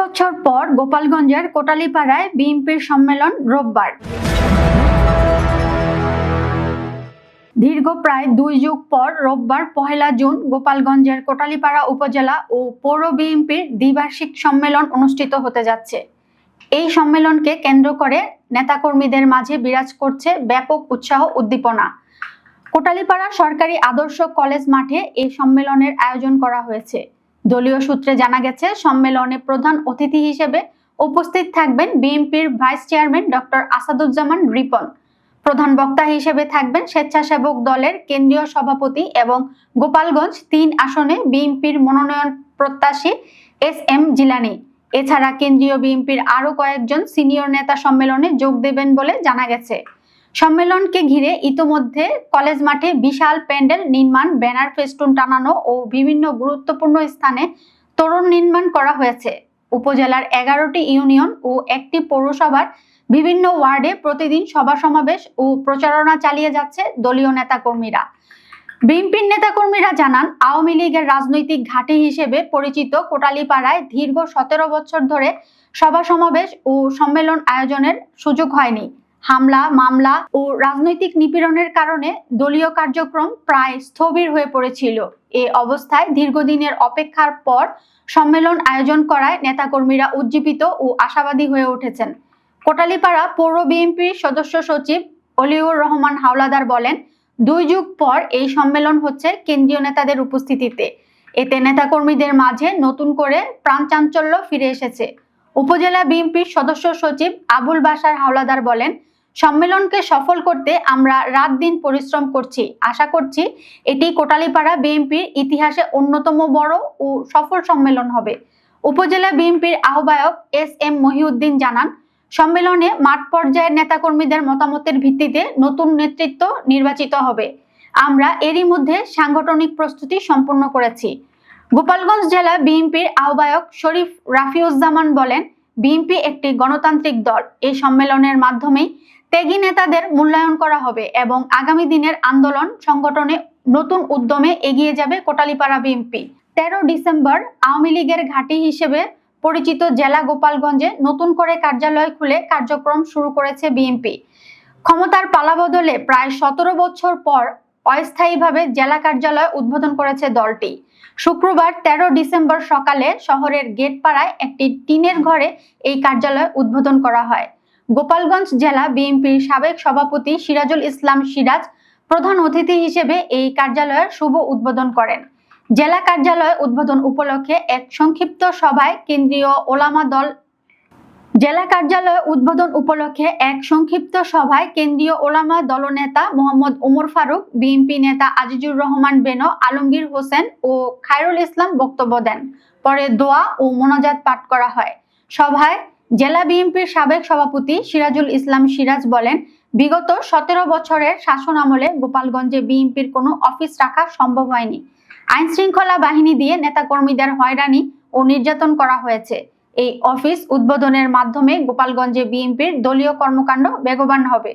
বছর পর গোপালগঞ্জের কোটালীপাড়ায় বিএনপির সম্মেলন রোববার। দীর্ঘ প্রায় দুই যুগ পর রোববার পহেলা জুন গোপালগঞ্জের কোটালীপাড়া উপজেলা ও পৌর বিএনপির দ্বিবার্ষিক সম্মেলন অনুষ্ঠিত হতে যাচ্ছে। এই সম্মেলনকে কেন্দ্র করে নেতাকর্মীদের মাঝে বিরাজ করছে ব্যাপক উৎসাহ উদ্দীপনা। কোটালীপাড়া সরকারি আদর্শ কলেজ মাঠে এই সম্মেলনের আয়োজন করা হয়েছে। দলীয় সূত্রে জানা গেছে, সম্মেলনে প্রধান অতিথি হিসেবে উপস্থিত থাকবেন বিএনপির vice chairman doctor Asaduzzaman Ripon. প্রধান বক্তা হিসেবে থাকবেন স্বেচ্ছাসেবক দলের কেন্দ্রীয় সভাপতি এবং গোপালগঞ্জ তিন আসনে বিএনপির মনোনয়ন প্রত্যাশী এস এম জিলানি। এছাড়া কেন্দ্রীয় বিএনপির আরও কয়েকজন সিনিয়র নেতা সম্মেলনে যোগ দেবেন বলে জানা গেছে। সম্মেলনকে ঘিরে ইতোমধ্যে কলেজ মাঠে বিশাল প্যান্ডেল, নির্মাণ, ব্যানার, ফেস্টুন টানানো ও বিভিন্ন গুরুত্বপূর্ণ স্থানে তোরণ নির্মাণ করা হয়েছে। উপজেলার এগারোটি ইউনিয়ন ও একটি পৌরসভার বিভিন্ন ওয়ার্ডে প্রতিদিন সভা সমাবেশ ও প্রচারণা চালিয়ে যাচ্ছে দলীয় নেতাকর্মীরা। বিএনপির নেতাকর্মীরা জানান, আওয়ামী লীগের রাজনৈতিক ঘাঁটি হিসেবে পরিচিত কোটালীপাড়ায় দীর্ঘ সতেরো বছর ধরে সভা সমাবেশ ও সম্মেলন আয়োজনের সুযোগ হয়নি। হামলা, মামলা ও রাজনৈতিক নিপীড়নের কারণে দলীয় কার্যক্রম প্রায় স্থবির হয়ে পড়েছিল। এ অবস্থায় দীর্ঘদিনের অপেক্ষার পর সম্মেলন আয়োজন করায় নেতাকর্মীরা উজ্জীবিত ও আশাবাদী হয়ে উঠেছেন। কোটালীপাড়া পৌর বিএনপির সদস্য সচিব অলিউর রহমান হাওলাদার বলেন, দুই যুগ পর এই সম্মেলন হচ্ছে কেন্দ্রীয় নেতাদের উপস্থিতিতে। এতে নেতাকর্মীদের মাঝে নতুন করে প্রাণচাঞ্চল্য ফিরে এসেছে। উপজেলা বিএনপির সদস্য সচিব আবুল বাসার হাওলাদার বলেন সম্মেলনকে সফল করতে আমরা রাত দিন পরিশ্রম করছি। আশা করছি এটি কোটালীপাড়া বিএনপির ইতিহাসে অন্যতম বড় ও সফল সম্মেলন হবে। উপজেলা বিএনপির আহ্বায়ক এস এম মহিউদ্দিন জানান, সম্মেলনে মাঠ পর্যায়ের নেতাকর্মীদের মতামতের ভিত্তিতে নতুন নেতৃত্ব নির্বাচিত হবে। আমরা এরই মধ্যে সাংগঠনিক প্রস্তুতি সম্পন্ন করেছি। গোপালগঞ্জ জেলা বিএনপির আহ্বায়ক শরীফ রাফিউজ্জামান বলেন বিএনপি একটি গণতান্ত্রিক দল। এই সম্মেলনের মাধ্যমেই ত্যাগী নেতাদের মূল্যায়ন করা হবে এবং আগামী দিনের আন্দোলন সংগঠনে নতুন উদ্যমে এগিয়ে যাবে কোটালীপাড়া বিএনপি। তেরো ডিসেম্বর আওয়ামী লীগের ঘাঁটি হিসেবে পরিচিত জেলা গোপালগঞ্জে নতুন করে কার্যালয় খুলে কার্যক্রম শুরু করেছে বিএনপি। ক্ষমতার পালাবদলে প্রায় সতেরো বছর পর অস্থায়ীভাবে জেলা কার্যালয় উদ্বোধন করেছে দলটি। শুক্রবার তেরো ডিসেম্বর সকালে শহরের গেটপাড়ায় একটি টিনের ঘরে এই কার্যালয় উদ্বোধন করা হয়। গোপালগঞ্জ জেলা বিএনপির সাবেক সভাপতি সিরাজুল ইসলাম সিরাজ প্রধান অতিথি হিসেবে এই কার্যালয়ের শুভ উদ্বোধন করেন। জেলা কার্যালয় উদ্বোধন উপলক্ষে এক সংক্ষিপ্ত সভায় কেন্দ্রীয় ওলামা দল জেলা কার্যালয় উদ্বোধন উপলক্ষে এক সংক্ষিপ্ত সভায় কেন্দ্রীয় ওলামা দলনেতা মোহাম্মদ ওমর ফারুক, বিএনপি নেতা আজিজুর রহমান বেনো, আলমগীর হোসেন ও খায়রুল ইসলাম বক্তব্য দেন। পরে দোয়া ও মোনাজাত পাঠ করা হয়। সভায় জেলা বিএনপির সাবেক সভাপতি সিরাজুল ইসলাম সিরাজ বলেন, বিগত সতেরো বছরের শাসন আমলে গোপালগঞ্জে বিএনপির কোনো অফিস রাখা সম্ভব হয়নি। আইন শৃঙ্খলা বাহিনী দিয়ে নেতাকর্মীদের হয়রানি ও নির্যাতন করা হয়েছে। এই অফিস উদ্বোধনের মাধ্যমে গোপালগঞ্জে বিএনপির দলীয় কর্মকাণ্ড বেগবান হবে।